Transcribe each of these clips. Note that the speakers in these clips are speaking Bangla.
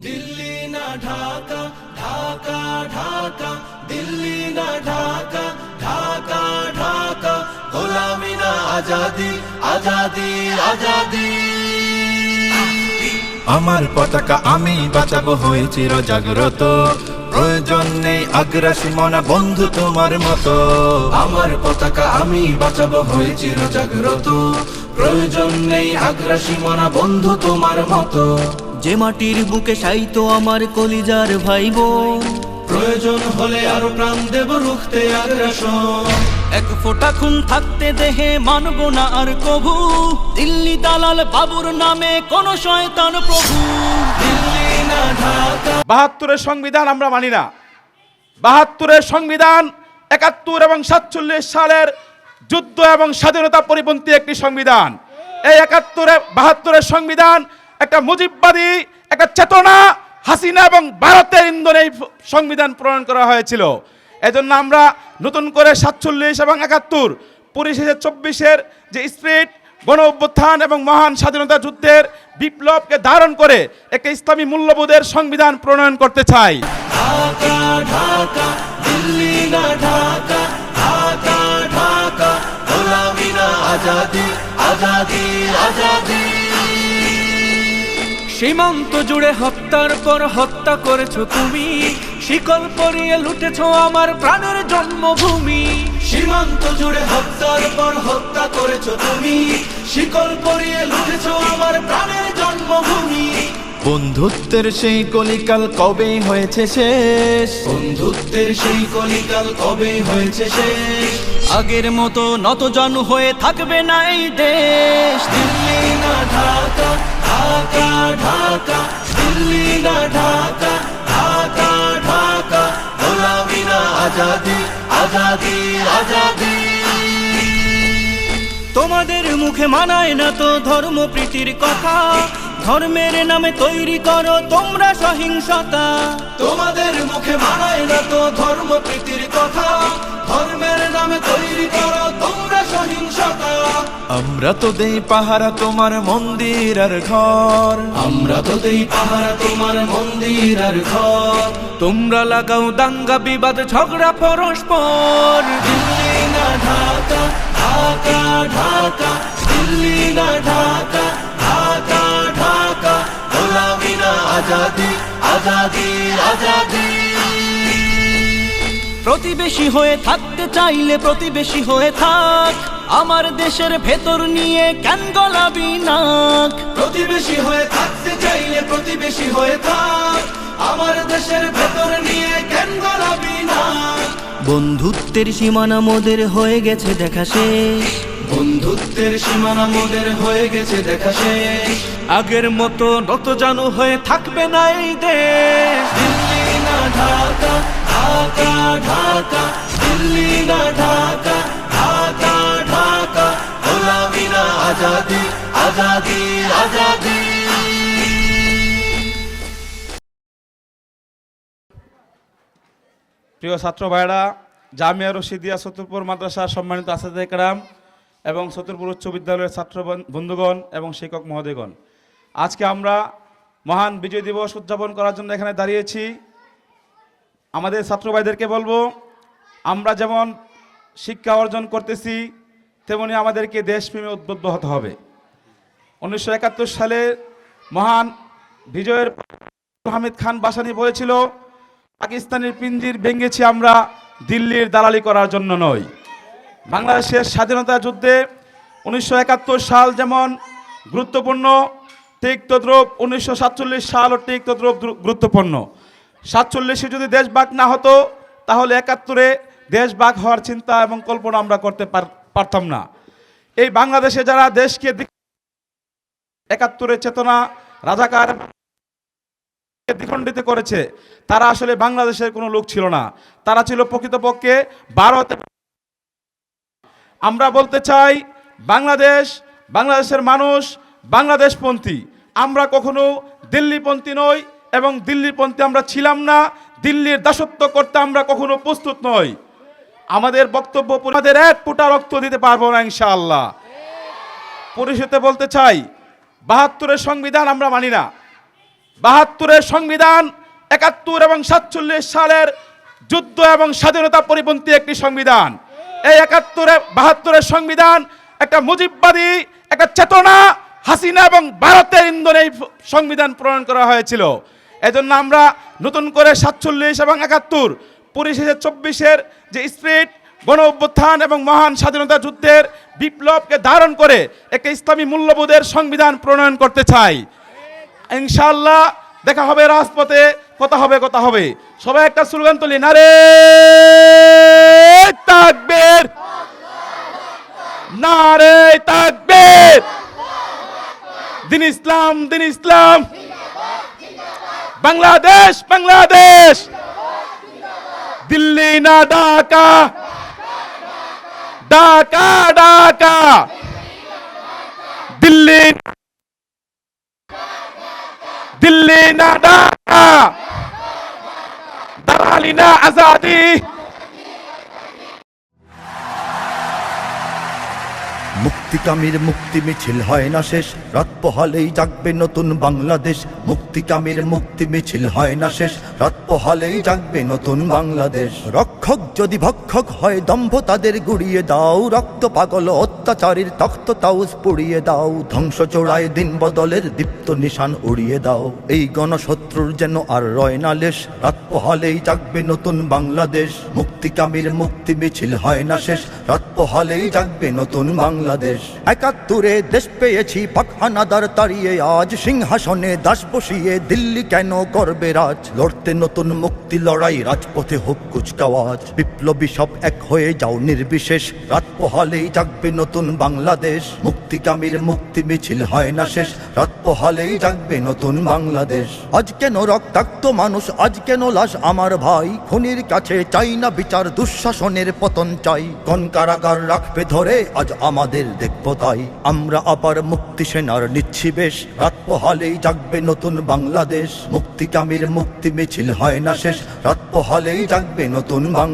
দিল্লি না ঢাকা ঢাকা ঢাকা দিল্লি না ঢাকা ঢাকা ঢাকা গোলামি না আজাদি আজাদি আজাদি আমার পতাকা আমি বাঁচাবো হয়ে চির জাগ্রত প্রয়োজন নেই আগ্রাসী মনা বন্ধু তোমার মতো। আমার পতাকা আমি বাঁচাবো হয়ে চির জাগ্রত প্রয়োজন নেই আগ্রাসী মনা বন্ধু তোমার মতো। যে মাটির বুকে সাইত আমার কলিজার ভাই বোন প্রয়োজন হলে আরও প্রাণ দেব রুখতে আগ্রাসন। এক ফোঁটা খুন থাকতে দেহে মানব না আর কভু। দিল্লি দালাল বাবুর নামে কোন শয়তান প্রভু। দিল্লি না ঢাকা। বাহাত্তরের সংবিধান আমরা মানি না। বাহাত্তরের সংবিধান একাত্তর এবং সাতচল্লিশ সালের যুদ্ধ এবং স্বাধীনতা পরিপন্থী একটি সংবিধান। এই একাত্তরে বাহাত্তরের সংবিধান একটা মুজিববাদী, একটা চেতনা হাসিনা এবং ভারতের ইন্ধনে সংবিধান প্রণয়ন করা হয়েছিল। এজন্য আমরা নতুন করে সাতচল্লিশ এবং একাত্তর পরিশেষে চব্বিশের যে স্পিরিট, গণ অভ্যুত্থান এবং মহান স্বাধীনতা যুদ্ধের বিপ্লবকে ধারণ করে একটা ইসলামী মূল্যবোধের সংবিধান প্রণয়ন করতে চাই। আজাদি আজাদি আজাদি। সীমান্ত জুড়ে হত্যার পর হত্যা করেছ তুমি। শিকল পরিয়ে লুটেছো আমার প্রাণের জন্মভূমি। সীমান্ত জুড়ে হত্যার পর হত্যা করেছ তুমি। শিকল পরিয়ে লুটেছো আমার প্রাণের জন্মভূমি। বন্ধুত্বের সেই কলিকাল কবে হয়েছে শেষ? বন্ধুত্বের সেই কলিকাল কবে হয়েছে শেষ? আগের মতো নত জানু হয়ে থাকবে না এই দেশ। দিল্লি না ঢাকা ঢাকা ঢাকা দিল্লি না ঢাকা ঢাকা ঢাকা গোলামি না আজাদি আজাদি আজাদি। তোমাদের মুখে মানায় না তো ধর্ম প্রীতির কথা। ধর্মের নামে তৈরি করো তোমরা সহিংসতা। তোমাদের মুখে মানায় না তো ধর্ম প্রীতির কথা। ধর্মের নামে তৈরি করো আমরা তো দেই পাহারা তোমার মন্দির আর ঘর। আমরা তো দেই পাহারা তোমার মন্দির আর ঘর। তোমরা লাগাও দাঙ্গা বিবাদ ঝগড়া পরস্পর। দিল্লি না ঢাকা ঢাকা ঢাকা। দিল্লি না ঢাকা ঢাকা ঢাকা। গোলামি না আজাদি আজাদি আজাদি। প্রতিবেশী হয়ে থাকতে চাইলে প্রতিবেশী হয়ে থাক। আমার দেশের ভেতর নিয়ে কেন গলাবি নাক? প্রতিবেশী হয়ে থাকতে চাইলে প্রতিবেশী হয়ে থাক। আমার দেশের ভেতর নিয়ে কেন গলাবি না বন্ধুত্বের সীমানা মোদের হয়ে গেছে দেখা শেষ। বন্ধুত্বের সীমানা মোদের হয়ে গেছে দেখা শেষ। আগের মতো নত জানু হয়ে থাকবে না এই দেশ। দিল্লি না ঢাকা ঢাকা ঢাকা। দিল্লি না ঢাকা প্রিয় ছাত্র ভাইরা জামিয়া রশিদিয়া চতুর্পুর মাদ্রাসার সম্মানিত আসাদে কারাম এবং চতুর্পুর উচ্চ বিদ্যালয়ের ছাত্র বন- বন্ধুগণ এবং শিক্ষক মহোদয়গণ, আজকে আমরা মহান বিজয় দিবস উদযাপন করার জন্য এখানে দাঁড়িয়েছি। আমাদের ছাত্র ভাইদেরকে বলব, আমরা যেমন শিক্ষা অর্জন করতেছি তেমনি আমাদেরকে দেশপ্রেমে উদ্বুদ্ধ হতে হবে। উনিশশো একাত্তর সালে মহান বিজয়ের হামিদ খান বাসানি বলেছিল, পাকিস্তানের পিঞ্জির ভেঙেছি আমরা, দিল্লির দালালি করার জন্য নয় বাংলাদেশের স্বাধীনতা যুদ্ধে উনিশশো একাত্তর সাল যেমন গুরুত্বপূর্ণ, ঠিক তদ্রুপ উনিশশো সাতচল্লিশ সালও ঠিক গুরুত্বপূর্ণ। সাতচল্লিশে যদি দেশ ভাগ না হতো, তাহলে একাত্তরে দেশ ভাগ হওয়ার চিন্তা এবং কল্পনা আমরা করতে পার- পারতাম না। এই বাংলাদেশে যারা দেশকে একাত্তরের চেতনা, রাজাকার দ্বিখণ্ডিত করেছে, তারা আসলে বাংলাদেশের কোনো লোক ছিল না। তারা ছিল প্রকৃতপক্ষে ভারত। আমরা বলতে চাই, বাংলাদেশ, বাংলাদেশের মানুষ, বাংলাদেশপন্থী। আমরা কখনো দিল্লিপন্থী নই এবং দিল্লিপন্থী আমরা ছিলাম না। দিল্লির দাসত্ব করতে আমরা কখনো প্রস্তুত নই। আমাদের বক্তব্য আমাদের এক ফুটা রক্ত দিতে পারব না ইনশাআল্লাহ। পরিশেষে বলতে চাই, বাহাত্তরের সংবিধান আমরা মানি না। বাহাত্তরের সংবিধান একাত্তর এবং সাতচল্লিশ সালের যুদ্ধ এবং স্বাধীনতা পরিপন্থী একটি সংবিধান। এই একাত্তরে, বাহাত্তরের সংবিধান একটা মুজিববাদী, একটা চেতনা, হাসিনা এবং ভারতের ইন্ধনে এই সংবিধান প্রণয়ন করা হয়েছিল। এজন্য আমরা নতুন করে সাতচল্লিশ এবং একাত্তর পরিশেষে চব্বিশের যে স্পিরিট গণ অভ্যুত্থান এবং মহান স্বাধীনতা যুদ্ধের বিপ্লবকে ধারণ করে একটা ইসলামী মূল্যবোধের সংবিধান প্রণয়ন করতে চাই। ইনশাল্লাহ দেখা হবে রাজপথে, কথা হবে কথা হবে। সবাই একটা স্লোগান তুলি, নারে তাকবীর। নারে তাকবীর। দিন ইসলাম দিন ইসলাম। বাংলাদেশ বাংলাদেশ। দিল্লি না ঢাকা ঢাকা ঢাকা দিল্লি দিল্লি না ঢাকা দালালি না আজাদি মুক্তিকামীর মুক্তি মিছিল হয় না শেষ। রাত পোহালেই জাগবে নতুন বাংলাদেশ। মুক্তিকামীর মুক্তি মিছিল হয় না শেষ। রাত পোহালেই জাগবে নতুন বাংলাদেশ। রক্ষক যদি ভক্ষক হয় দম্ভ তাদের গুড়িয়ে দাও। রক্ত পাগল অত্যাচারীর তখ্ত তাউস পুড়িয়ে দাও। ধ্বংস চোড়ায় দিন বদলের দীপ্ত নিশান উড়িয়ে দাও। এই গণশত্রুর যেন আর রয় না লেশ, রাত জাগবে নতুন বাংলাদেশ। মুক্তিকামীর মুক্তি মিছিল হয় না শেষ, রাত পোহালেই জাগবে নতুন বাংলাদেশ। একাত্তরে দেশ পেয়েছি পাক হানাদার তাড়িয়ে আজ, সিংহাসনে দাস বসিয়ে দিল্লি কেন করবে রাজ? লড়তে নতুন মুক্তি লড়াই, রাজপথে হোক কুচকাওয়াজ। বিপ্লবী সব এক হয়ে যাও নির্বিশেষ। রাত পোহালেই জাগবে নতুন বাংলাদেশ। মুক্তিকামীর মুক্তি মিছিল হয় না শেষ। রাত পোহালেই জাগবে নতুন বাংলাদেশ। আজ কেন রক্তাক্ত মানুষ, আজ কেন লাশ? আমার ভাই খুনির কাছে চাই না বিচার, দুঃশাসনের পতন চাই। কোন কারাগার রাখবে ধরে, আজ আমাদের দেখব তাই। আমরা আবার মুক্তি সেনার নিচ্ছি বেশ। রাত পোহালেই জাগবে নতুন বাংলাদেশ। মুক্তিকামীর মুক্তি মিছিল হয় না শেষ। রাত পোহালেই জাগবে নতুন বাংলাদেশ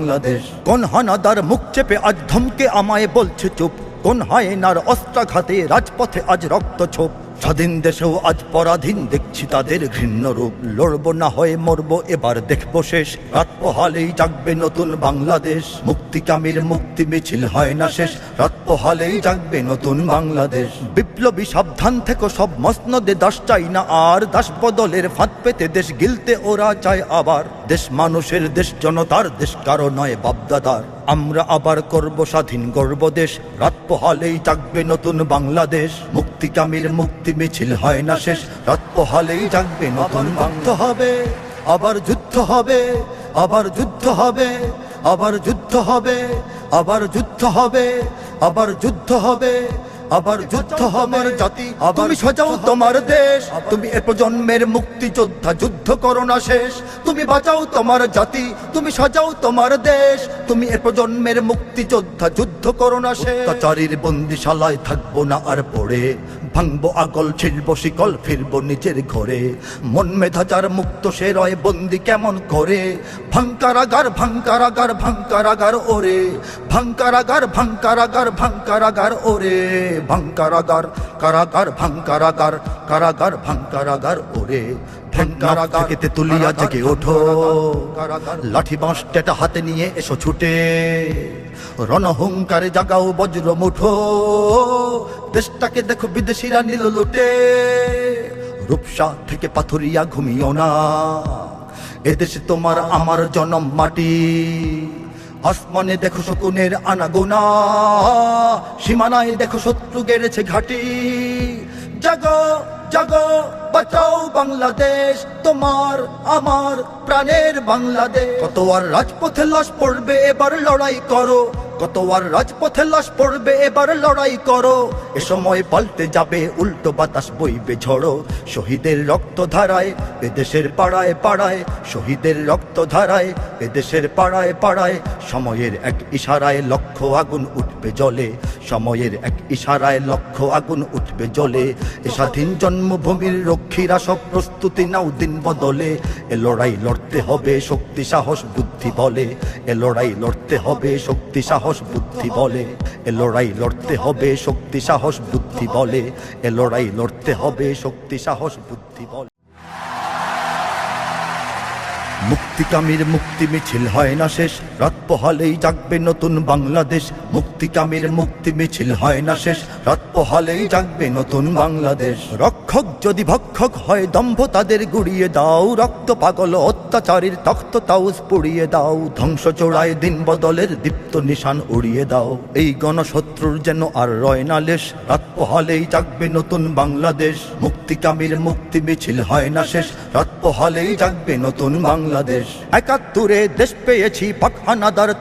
কোন হানাদার মুখ চেপে আজ ধমকে আমায় বলছে চুপ। কোন হায়নার অস্ত্রাঘাতে রাজপথে আজ রক্ত ছোপ স্বাধীন দেশেও আজ পরাধীন দেখছি তাদের ঘৃণ্য রূপ। লড়বো না হয়ে, মরব, এবার দেখব শেষ। রাত পোহালেই জাগবে নতুন বাংলাদেশ। মুক্তিকামীর মুক্তি মিছিল হয় না শেষ। রাত পোহালেই জাগবে নতুন বাংলাদেশ। বিপ্লবী সাবধান থেকে, সব মসনদে দাস চাই না আর। দাস বদলের ফাঁদ পেতে দেশ গিলতে ওরা চায় আবার। দেশ মানুষের, দেশ জনতার, দেশ কারও নয় বাপদাদার। আমরা আবার করব স্বাধীন, গর্ব দেশ। রাত পোহালেই জাগবে নতুন বাংলাদেশ। মুক্তিকামীর মুক্তি মিছিল হয় না শেষ। রাত হলেই জাগবে নতুন রক্ত হবে। আবার যুদ্ধ হবে, আবার যুদ্ধ হবে, আবার যুদ্ধ হবে, আবার যুদ্ধ হবে, আবার যুদ্ধ হবে। আবার যুদ্ধ আমার জাতি, তুমি সাজাও তোমার দেশ। তুমি এ প্রজন্মের মুক্তি যোদ্ধা যুদ্ধ করো না শেষ। তুমি বাঁচাও তোমার জাতি, তুমি সাজাও তোমার দেশ। তুমি এ প্রজন্মের মুক্তি যোদ্ধা যুদ্ধ করো না শেষ। অত্যাচারীর বন্দিশালায় থাকব না আর পড়ে। ভাঙবো আগল ছিলব শিকল, ফিরবো নিজের ঘরে। মন মেধাচার মুক্ত সে রয়, বন্দি কেমন করে? ভাঙ্কারাগার ভাঙ্কারাগার ভাঙ্কারাগার ওরে। ভাঙ্কারাগার ভাঙ্কারাগার ভাঙ্কারাগার ওরে। ভাঙ্কারাগার কারাগার ভাঙ্কারাগার কারাগার ভাঙ্কারাগার ওরে। তুলিয়া জেগে ওঠো। লাঠি বাঁশ টেটা হাতে নিয়ে এসো ছুটে। রণহুঙ্কারে জাগাও বজ্র মুঠো। দেশটাকে দেখো বিদেশিরা নিল লুটে। রূপসা থেকে পাথরিয়া ঘুমিও না। এদেশে তোমার আমার জনম মাটি। আসমানে দেখো শকুনের আনাগোনা। সীমানায় দেখো শত্রু গেড়েছে ঘাটি। জাগো জাগো, বাঁচাও বাংলাদেশ, তোমার, আমার প্রাণের বাংলাদেশ। কত আর রাজপথে লাশ পড়বে, এবার লড়াই করো। কত আর রাজপথে লাশ পড়বে, এবার লড়াই করো। এ সময় পাল্টে যাবে, উল্টো বাতাস বইবে ঝড়ো। শহীদের রক্ত ধারায়, এদেশের পাড়ায় পাড়ায়, শহীদের রক্ত ধারায়, এদেশের পাড়ায় পাড়ায়, সময়ের এক ইশারায় লক্ষ আগুন উঠবে জলে। সময়ের এক ইশারায় লক্ষ আগুন উঠবে জলে এ স্বাধীন জন্মভূমির রক্ষীরা সব প্রস্তুতি নাও দিন বদলে। এ লড়াই লড়তে হবে, শক্তি, সাহস, বুদ্ধি, বলে। এ লড়াই লড়তে হবে, শক্তি, সাহস, বুদ্ধি, বলে। এ লড়াই লড়তে হবে, শক্তি, সাহস, বুদ্ধি, বলে। এ লড়াই লড়তে হবে, শক্তি, সাহস, বুদ্ধি, বলে। মুক্তিকামীর মুক্তি মিছিল হয় না শেষ। রাত পোহালেই জাগবে নতুন বাংলাদেশ। মুক্তিকামীর মুক্তি মিছিল হয় না শেষ। রাত পোহালেই জাগবে নতুন বাংলাদেশ। রক্ষক যদি ভক্ষক হয়, দম্ভ তাদের গুড়িয়ে দাও। রক্ত পাগল অত্যাচারীর তখ্ত তাউস পুড়িয়ে দাও। ধ্বংস চোড়ায় দিন বদলের দীপ্ত নিশান উড়িয়ে দাও। এই গণশত্রুর যেন আর রয় না লেশ। রাত পোহালেই জাগবে নতুন বাংলাদেশ। মুক্তিকামীর মুক্তি মিছিল হয় না শেষ। রাত পোহালেই জাগবে নতুন বাংলাদেশ। একাত্তরে দেশ পেয়েছি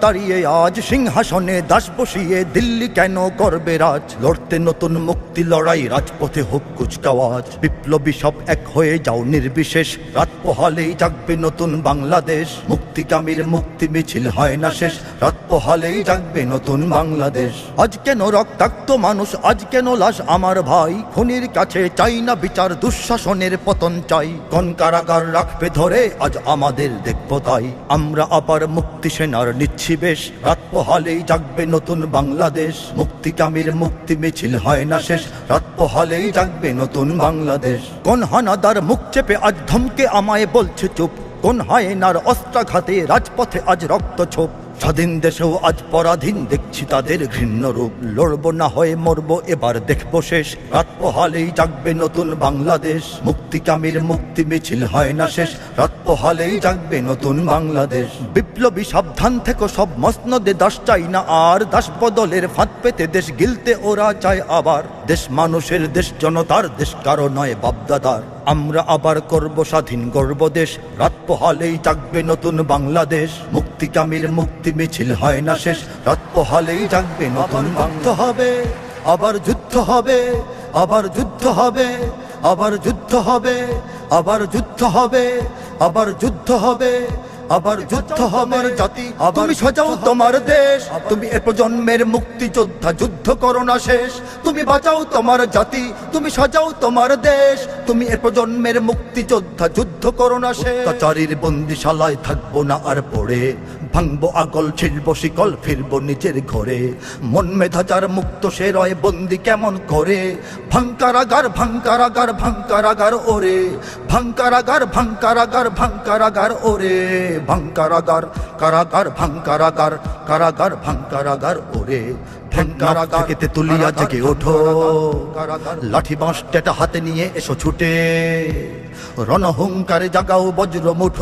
তাড়িয়ে, আজ সিংহাসনে দাস বসিয়ে দিল্লি কেন করবে রাজ? লড়তে নতুন মুক্তি লড়াই, রাজপথে হোক কুচকাওয়াজ। বিপ্লবী সব এক হয়ে যাও নির্বিশেষ, রাত পোহালেই জাগবে নতুন বাংলাদেশ। মুক্তিকামীর মুক্তি মিছিল হয় না শেষ, রাত পোহালেই জাগবে নতুন বাংলাদেশ। আজ কেন রক্তাক্ত মানুষ, আজ কেন লাশ? আমার ভাই খুনির কাছে চাই না বিচার, দুঃশাসনের পতন চাই। কোন কারাগার রাখবে ধরে? আজ আমাদের দেখব তাই আমরা আবার মুক্তি সেনার নিচ্ছি বেশ রাত পোহালেই জাগবে নতুন বাংলাদেশ। মুক্তিকামীর মুক্তি মিছিল হয় না শেষ। রাত পোহালেই জাগবে নতুন বাংলাদেশ। কোন হানাদার মুখ চেপে আজ ধমকে আমায় বলছে চুপ। কোন হায়নার অস্ত্রাঘাতে রাজপথে আজ রক্ত ছোপ। স্বাধীন দেশেও আজ পরাধীন দেখছি তাদের ঘৃণ্য রূপ। লড়বো না হয়ে, মরবো, এবার দেখব শেষ। রাত পোহালেই জাগবে নতুন বাংলাদেশ। মুক্তিকামীর মুক্তি মিছিল হয় না শেষ। রাত পোহালেই জাগবে নতুন বাংলাদেশ। বিপ্লবী সাবধান থেকে, সব মসনদে দাস চাই না আর। দাস বদলের ফাঁদ পেতে দেশ গিলতে ওরা চায় আবার। দেশ মানুষের, দেশ জনতার, দেশ কারও নয় বাপদাদার। আমরা আবার করব স্বাধীন, গর্ব দেশ। রাত পোহালেই জাগবে নতুন বাংলাদেশ। মুক্তিকামীর মুক্তি মিছিল হয় না শেষ। রাত হলেই জাগবে নতুন রক্ত হবে। আবার যুদ্ধ হবে, আবার যুদ্ধ হবে, আবার যুদ্ধ হবে, আবার যুদ্ধ হবে, আবার যুদ্ধ হবে। আবার যুদ্ধ আমার জাতি তুমি সাজাও তোমার দেশ তুমি এ প্রজন্মের মুক্তি যোদ্ধা যুদ্ধ করো না শেষ। তুমি বাঁচাও তোমার জাতি তুমি সাজাও তোমার দেশ তুমি এ প্রজন্মের মুক্তি যোদ্ধা যুদ্ধ করো না শেষ। অত্যাচারীর বন্দিশালায় থাকব না আর পড়ে। ভাঙবো আগল ছিড়বো শিকল ফিরবো নিজের ঘরে। মন মেধা যার মুক্ত সে রয় বন্দি কেমন করে? ভাঙ্কারাগার ভাঙ্কারাগার ভাঙ্কারাগার ওরে। ভাঙ্কারাগার ভাঙ্কারাগার ভাঙ্কারাগার ওরে। ভাঙ্কারাগার কারাগার ভাঙ্কারাগার কারাগার ভাঙ্কারাগার ওরে। থেকে তুলিয়া জেগে ওঠো। লাঠি বাঁশ টেটা হাতে নিয়ে এসো ছুটে। রণহুঙ্কারে জাগাও বজ্র মুঠো।